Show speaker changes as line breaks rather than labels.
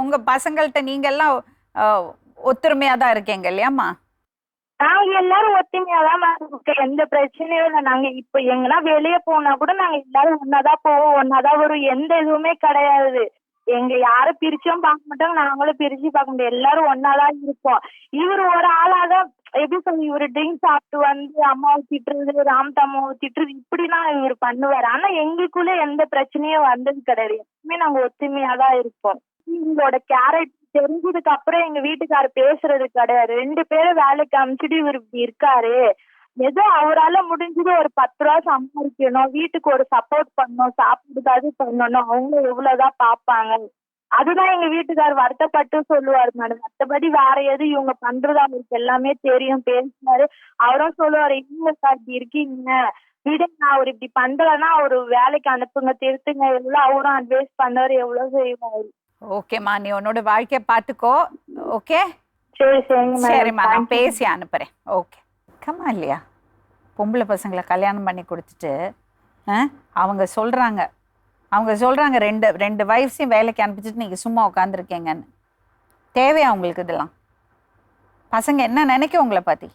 உங்க பசங்கள்கிட்ட நீங்க எல்லாம் அஹ், ஒத்துமையா தான் இருக்கீங்க இல்லையாம்மா?
நாங்க எல்லாரும் ஒத்துமையா தான் மேம் இருக்கோம் எந்த பிரச்சனையும் இல்லை. நாங்க இப்ப எங்கன்னா வெளியே போனா கூட நாங்க எல்லாரும் ஒன்னாதான் போவோம். ஒன்னாதான் வரும் எந்த இதுவுமே கிடையாது. எங்க யாரும் பிரிச்சும் பார்க்க மாட்டோம் நாங்களும் பிரிச்சு பார்க்க முடியாது எல்லாரும் ஒன்னாதான் இருப்போம். இவர் ஒரு ஆளாதான் எப்படி சொல்லி இவரு ட்ரிங்க் சாப்பிட்டு வந்து அம்மாவை திட்டுறது ராம் தம்மாவை திட்டுறது இப்படிலாம் இவர் பண்ணுவாரு. ஆனா எங்களுக்குள்ள எந்த பிரச்சனையும் வந்தது கிடையாது. எப்பவுமே நாங்க ஒத்துமையா தான் இருப்போம். இவங்களோட கேரக்டர் தெரிஞ்சதுக்கு அப்புறம் எங்க வீட்டுக்காரர் பேசுறது கிடையாது. ரெண்டு பேரும் வேலைக்கு அமிச்சிட்டு இவர் இப்படி இருக்காரு. ஏதோ அவரால முடிஞ்சது ஒரு பத்து ரூபா சம்பாதிக்கணும். வீட்டுக்கு ஒரு சப்போர்ட் பண்ணணும். சாப்பிடுறதுக்காவது பண்ணணும். அவங்க எவ்வளவுதான் பாப்பாங்க அதுதான் எங்க வீட்டுக்காரர் வருத்தப்பட்டு சொல்லுவாரு மேடம். மத்தபடி வேற எது இவங்க பண்றது அவருக்கு எல்லாமே தெரியும். பேசினாரு அவரும் சொல்லுவாரு இவங்க சார் இப்படி இருக்கீங்க. விடுங்க அவர் இப்படி பண்றேன்னா அவரு வேலைக்கு அனுப்புங்க திருத்துங்க. எவ்வளவு அவரும் அட்வைஸ் பண்ணாரு எவ்வளவு செய்வாரு.
ஓகேம்மா நீ உன்னோட வாழ்க்கைய பாத்துக்கோ ஓகே சரிம்மா நான் பேசி அனுப்புறேன். ஓகே கம்மா இல்லையா பொம்பளை பசங்களை கல்யாணம் பண்ணி கொடுத்துட்டு ஆ, அவங்க சொல்றாங்க. அவங்க சொல்றாங்க ரெண்டு ரெண்டு வைஃப்ஸையும் வேலைக்கு அனுப்பிச்சிட்டு நீங்க சும்மா உட்காந்துருக்கீங்கன்னு தேவையா உங்களுக்கு இதெல்லாம்? பசங்க என்ன நினைக்க உங்களை பத்தி?